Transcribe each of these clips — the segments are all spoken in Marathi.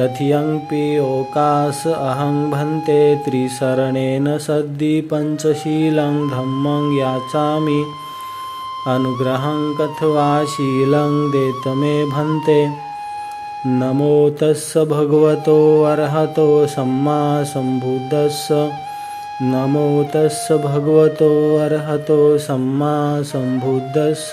तथियम्पि ओकास अहं भन्ते त्रिशरणेन सद्दि पञ्चशीलं धम्मं याचामि। अनुग्रहं कथवा शीलं देत मे भन्ते। नमो तस्स भगवतो अर्हतो सम्मा सम्बुद्धस्स। नमो तस्स भगवतो अर्हतो सम्मा सम्बुद्धस्स।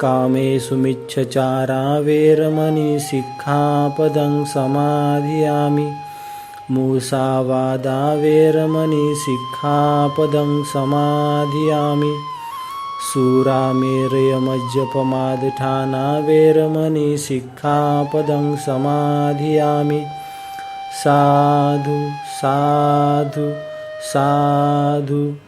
कामेषु मिच्छचारा सिक्खापदं समाधियामि। मूषावादावेरमणि सिक्खापदं समाधियामि। सूरामिरयमज्जपमादठानावेरमणि शिक्खापदं समाधियामि। साधु साधु साधु।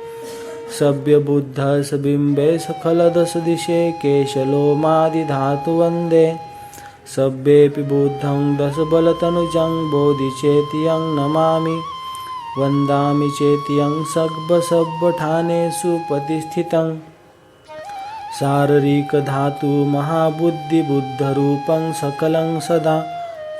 सभ्यबुद्धसबिम्बे सखलदशदिशे केशलोमादिधातुवन्दे। सभ्येऽपि बुद्धं दशबलतनुजं बोधिचेत्यं नमामि। वन्दामि चेत्यं सब्बसब्बठानेषु प्रतिष्ठितं शारीरिकधातु महाबुद्धिबुद्धरूपं सकलं सदा।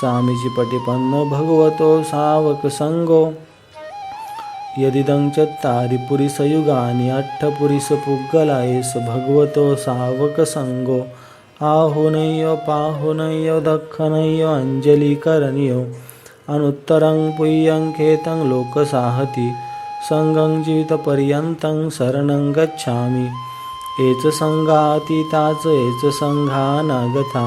स्वामीजीपटिपन्नो भगवतो सावकसङ्गो यदिदं चत्तारि पुरिसयुगानि अट्ठपुरिसपुग्गला एष भगवतो सावकसङ्गो आहुनय्य पाहुनय्य दक्षिणय्य अञ्जलिकरणीयो। अनुत्तरं पुय्यं खेतं लोकसाहति। सङ्गं जीवितपर्यन्तं शरणं गच्छामि। एच सङ्घातीता च एच सङ्घानागता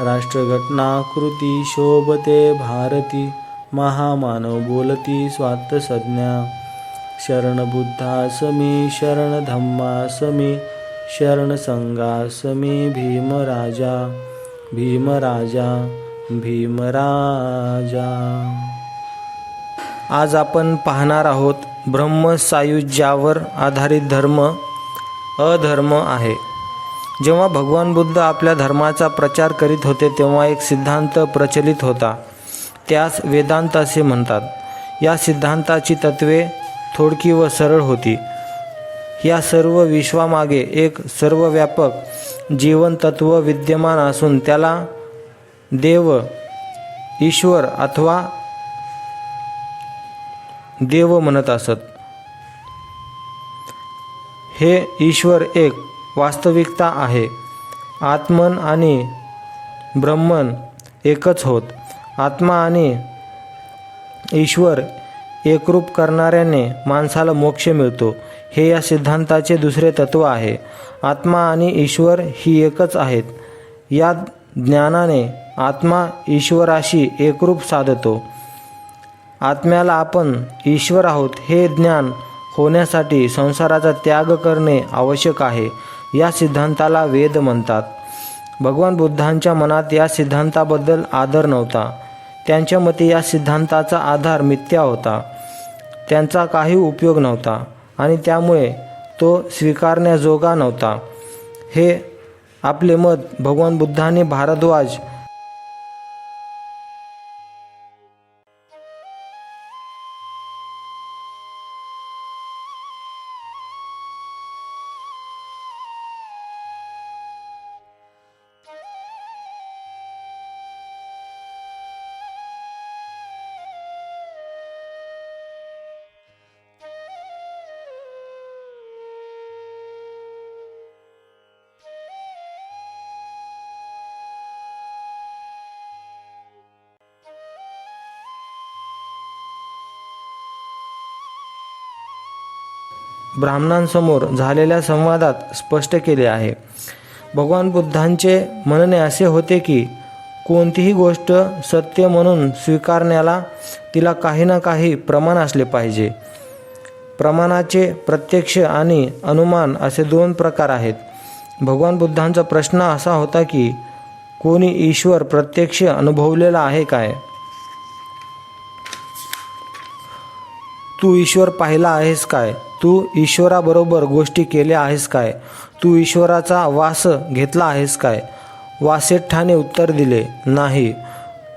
राष्ट्रघटना कृती शोभते भारती महामानव बोलती स्वात संज्ञा शरण बुद्धासमी शरण धम्मासमी शरण संघासमी भीमराजा। भीमराजा भीमराजा। आज आपण पाहणार आहोत ब्रह्मसायुज्यावर आधारित धर्म अधर्म आहे. जेव्हा भगवान बुद्ध आपल्या धर्माचा प्रचार करीत होते तेव्हा एक सिद्धांत प्रचलित होता. त्यास वेदांत असे म्हणतात. या सिद्धांताची तत्वे थोडकी व सरळ होती. या सर्व विश्वामागे एक सर्वव्यापक जीवनतत्व विद्यमान असून त्याला देव ईश्वर अथवा देव म्हणत असत. हे ईश्वर एक वास्तविकता आहे. आत्मन आणि ब्रह्मन एकच होत. आत्मा आणि ईश्वर एकरूप करणाऱ्याने माणसाला मोक्ष मिळतो. हे या सिद्धांताचे दुसरे तत्व आहे. आत्मा आणि ईश्वर ही एकच आहेत. या ज्ञानाने आत्मा ईश्वराशी एकरूप साधतो. आत्म्याला आपण ईश्वर आहोत हे ज्ञान होण्यासाठी संसाराचा त्याग करणे आवश्यक आहे. या सिद्धांताला वेद म्हणतात. भगवान बुद्धांच्या मनात या सिद्धांताबद्दल आदर नव्हता. त्यांच्या मते या सिद्धांताचा आधार मिथ्या होता. त्यांचा काही उपयोग नव्हता आणि त्यामुळे तो स्वीकारण्याजोगा नव्हता. हे आपले मत भगवान बुद्धाने भारद्वाज ब्राह्मणांसमोर झालेल्या संवादात स्पष्ट केले आहे. भगवान बुद्धांचे म्हणणे असे होते की कोणतीही गोष्ट सत्य म्हणून स्वीकारण्याला तिला काही ना काही प्रमाण असले पाहिजे. प्रमाणाचे प्रत्यक्ष आणि अनुमान असे दोन प्रकार आहेत. भगवान बुद्धांचा प्रश्न असा होता की कोणी ईश्वर प्रत्यक्ष अनुभवलेला आहे काय? तू ईश्वर पाहिला आहेस काय? तू ईश्वराबरोबर गोष्टी केल्या आहेस काय? तू ईश्वराचा वास घेतला आहेस काय? वासेठाने उत्तर दिले नाही.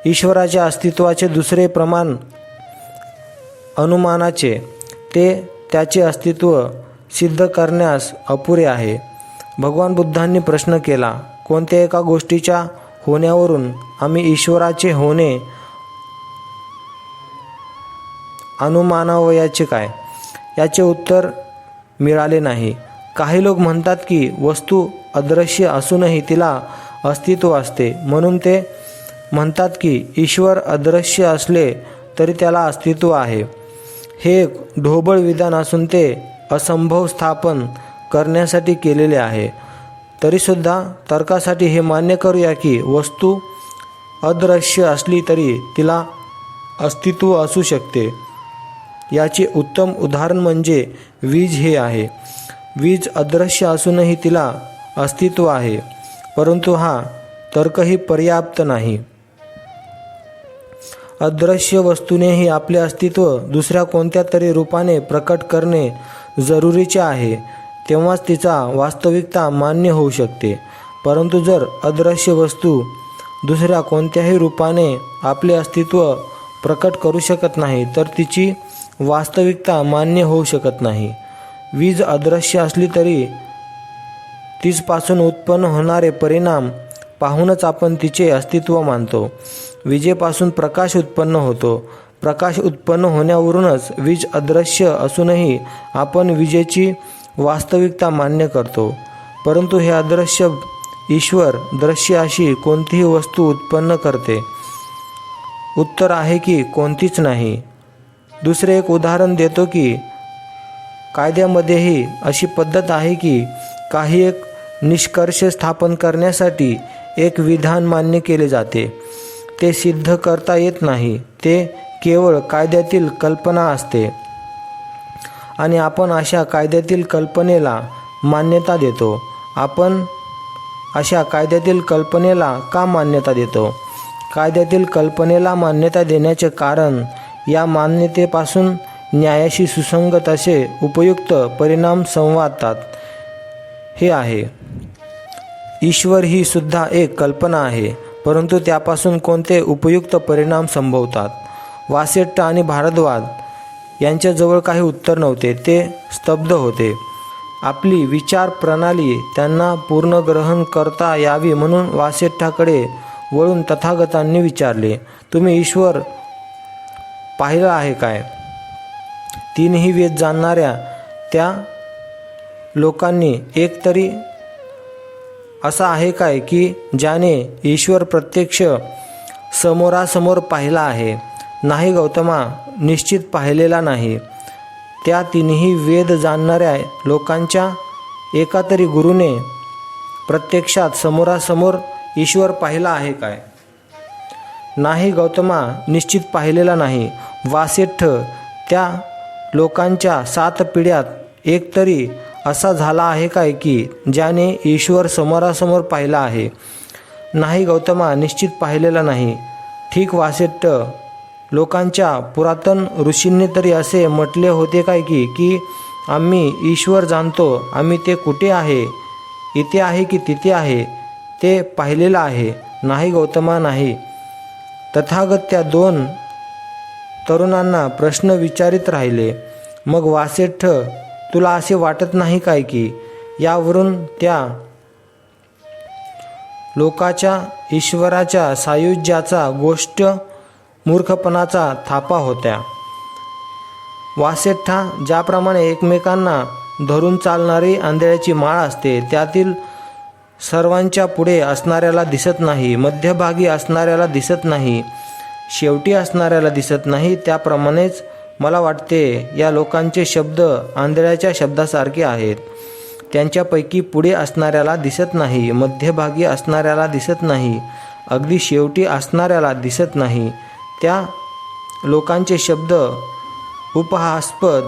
ईश्वराच्या अस्तित्वाचे दुसरे प्रमाण अनुमानाचे ते त्याचे अस्तित्व सिद्ध करण्यास अपुरे आहे. भगवान बुद्धांनी प्रश्न केला कोणत्या एका गोष्टीच्या होण्यावरून आम्ही ईश्वराचे होणे अनुमानावयाचे काय? याचे उत्तर मिळाले नाही. काही लोक म्हणतात की वस्तू अदृश्य असूनही तिला अस्तित्व असते. म्हणून ते म्हणतात की ईश्वर अदृश्य असले तरी त्याला अस्तित्व आहे. हे एक ढोबळ विधान असून ते असंभव स्थापन करण्यासाठी केलेले आहे. तरीसुद्धा तर्कासाठी हे मान्य करूया की वस्तू अदृश्य असली तरी तिला अस्तित्व असू शकते. याचे उत्तम उदाहरण म्हणजे वीज हे आहे. वीज अदृश्य असूनही तिला अस्तित्व आहे परंतु हा तर्कही पर्याप्त नाही. अदृश्य वस्तूनेही आपले अस्तित्व दुसऱ्या कोणत्या तरी रूपाने प्रकट करणे जरुरीचे आहे तेव्हाच तिचा वास्तविकता मान्य होऊ शकते. परंतु जर अदृश्य वस्तू दुसऱ्या कोणत्याही रूपाने आपले अस्तित्व प्रकट करू शकत नाही तर तिची वास्तविकता मान्य होऊ शकत नाही. वीज अदृश्य असली तरी तीचपासून उत्पन्न होणारे परिणाम पाहूनच आपण तिचे अस्तित्व मानतो. विजेपासून प्रकाश उत्पन्न होतो. प्रकाश उत्पन्न होण्यावरूनच वीज अदृश्य असूनही आपण विजेची वास्तविकता मान्य करतो. परंतु हे अदृश्य ईश्वर दृश्य अशी कोणतीही वस्तू उत्पन्न करते. उत्तर आहे की कोणतीच नाही. दुसरे एक उदाहरण देतो की कायद्यामध्येही अशी पद्धत आहे की काही एक निष्कर्ष स्थापन करण्यासाठी एक विधान मान्य केले जाते. ते सिद्ध करता येत नाही. ते केवळ कायद्यातील कल्पना असते. आणि आपण अशा कायद्यातील कल्पनेला मान्यता देतो. आपण अशा कायद्यातील कल्पनेला का मान्यता देतो? कायद्यातील कल्पनेला मान्यता देण्याचे कारण या मान्यतेपासून न्यायाशी सुसंगत असे उपयुक्त परिणाम संवादतात. हे आहे. ईश्वर ही सुद्धा एक कल्पना आहे परंतु त्यापासून कोणते उपयुक्त परिणाम संभवतात? वासेट्ट आणि भारद्वाज यांच्याजवळ काही उत्तर नव्हते ते स्तब्ध होते. आपली विचार प्रणाली त्यांना पूर्ण ग्रहण करता यावी म्हणून वासेट्ठाकडे वळून तथागतांनी विचारले तुम्ही ईश्वर पाहिलं आहे काय? तीनही वेद जाणणाऱ्या त्या लोकांनी एकतरी असा आहे काय की ज्याने ईश्वर प्रत्यक्ष समोरासमोर पाहिला आहे? नाही गौतमा निश्चित पाहिलेला नाही. त्या तिन्ही वेद जाणणाऱ्या लोकांच्या एका तरी गुरुने प्रत्यक्षात समोरासमोर ईश्वर पाहिला आहे काय? नाही गौतमा निश्चित पाहिलेला नाही. वासेठ त्या लोकांच्या सात पिढ्यात एकतरी असा झाला आहे काय की ज्याने ईश्वर समोरासमोर पाहिला आहे. नाही गौतमा निश्चित पाहिलेला नाही. ठीक वासेट्ट लोकांच्या पुरातन ऋषींनी तरी असे म्हटले होते काय की की आम्ही ईश्वर जाणतो आम्ही ते कुठे आहे? इथे आहे की तिथे आहे? ते पाहिलेलं आहे. नाही गौतमा नाही. तथागत त्या दोन तरुणांना प्रश्न विचारित राहिले. मग वासेठ्ठ तुला असे वाटत नाही काय की यावरून त्या लोकाच्या ईश्वराच्या सायुज्याचा गोष्ट मूर्खपणाचा थापा होत्या. वासेठ्ठा ज्याप्रमाणे एकमेकांना धरून चालणारी आंधळ्याची माळ असते त्यातील सर्वांच्या पुढे असणाऱ्याला दिसत नाही मध्यभागी असणाऱ्याला दिसत नाही शेवटी असणाऱ्याला दिसत नाही त्याप्रमाणेच मला वाटते या लोकांचे शब्द आंधळ्याच्या शब्दासारखे आहेत. त्यांच्यापैकी पुढे असणाऱ्याला दिसत नाही मध्यभागी असणाऱ्याला दिसत नाही अगदी शेवटी असणाऱ्याला दिसत नाही. त्या लोकांचे शब्द उपहास्पद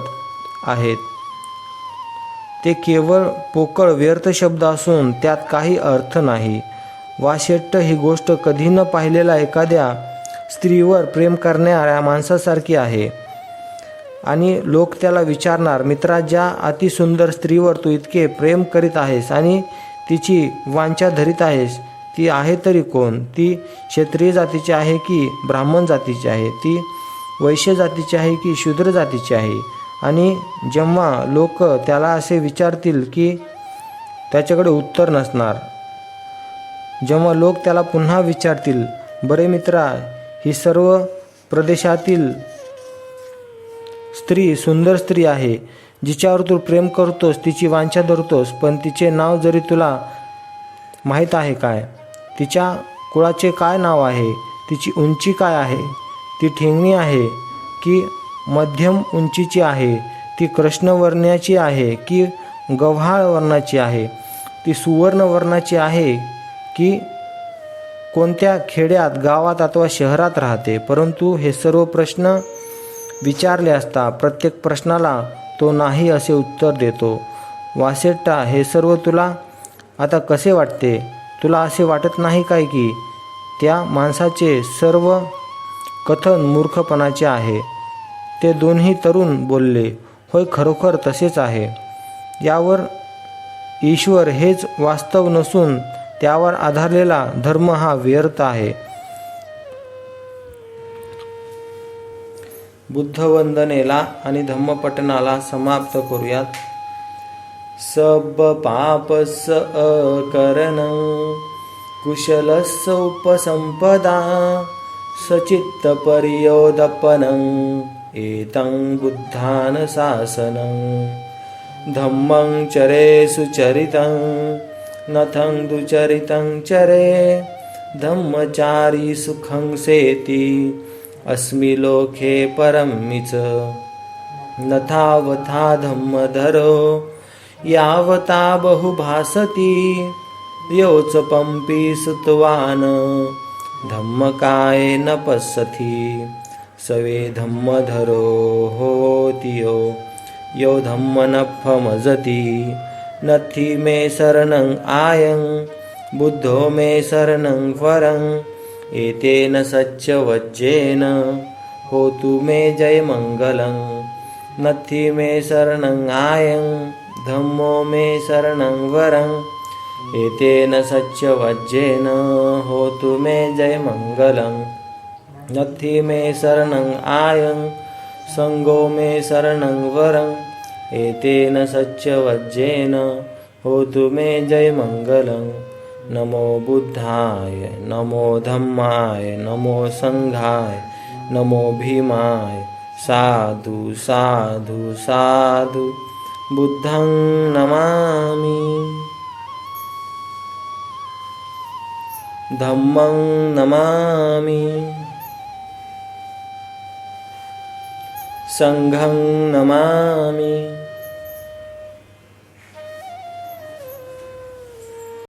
आहेत. ते केवळ पोकळ व्यर्थ शब्द असून त्यात काही अर्थ नाही. वाशेट्ट ही गोष्ट कधी न पाहिलेल्या एखाद्या स्त्रीवर प्रेम करणाऱ्या माणसासारखी आहे. आणि लोक त्याला विचारणार मित्रा ज्या अतिसुंदर स्त्रीवर तू इतके प्रेम करीत आहेस आणि तिची वांछा धरीत आहेस ती आहे तरी कोण? ती क्षत्रिय जातीची आहे की ब्राह्मण जातीची आहे? ती वैश्य जातीची आहे की शूद्र जातीची आहे? आणि जेव्हा लोक त्याला असे विचारतील की त्याच्याकडे उत्तर नसणार जेव्हा लोक त्याला पुन्हा विचारतील बरे मित्रा ही सर्व प्रदेशातील स्त्री सुंदर स्त्री आहे जिच्यावर तू प्रेम करतोस तिची वांछा धरतोस पण तिचे नाव जरी तुला माहीत आहे काय तिच्या कुळाचे काय नाव आहे तिची उंची काय आहे ती ठेंगणी आहे की मध्यम उंचीची आहे. ती कृष्णवर्णाची आहे की गव्हाळ वर्णाची आहे. ती सुवर्ण वर्णाची आहे की कोणत्या खेड्यात गावात अथवा शहरात राहते. परंतु हे सर्व प्रश्न विचारले असता प्रत्येक प्रश्नाला तो नाही असे उत्तर देतो. वासेट्टा हे सर्व तुला आता कसे वाटते? तुला असे वाटत नाही काय की त्या माणसाचे सर्व कथन मूर्खपणाचे आहे? ते दोन्ही तरुण बोलले होय खरोखर तसेच आहे. यावर ईश्वर हेच वास्तव नसून त्यावर आधारलेला धर्म हा व्यर्थ आहे. बुद्धवंदनेला आणि धम्मपठणाला समाप्त करूयात. सब पापस अकरण कुशलस्य उपसंपदा सचित्त पर्योदपनं। एतं बुद्धान शासनं धम्मं चरे सुचरितं नथं दुचरितं चरे। धम्मचारी सुखं सेति अस्मि लोके परमिच नथावथा धम्मधरो यावता बहुभासति योच पंपी सुतवान धम्मकाय न पश्यति। सवे धम्मधरो होतियो। यो धम्म धम्मनफमजति नथि मे शरणं आयं बुद्धो मे शरणं वरं। एतेन सच्चवज्जेन होतु मे जयमङ्गलं। नथि मे शरणं आयं धम्मो मे शरणं वरं। एतेन सच्चवज्जेन होतु मे जयमङ्गलं। नथि मे शरणं आयं सङ्गो मे शरणं वरं एतेन सच्चवज्जेन होतु मे जयमङ्गलं। नमो बुद्धाय नमो धम्माय नमो सङ्घाय नमो भीमाय साधु साधु साधु बुद्धं नमामि। धम्मं नमामि संघं नमामि।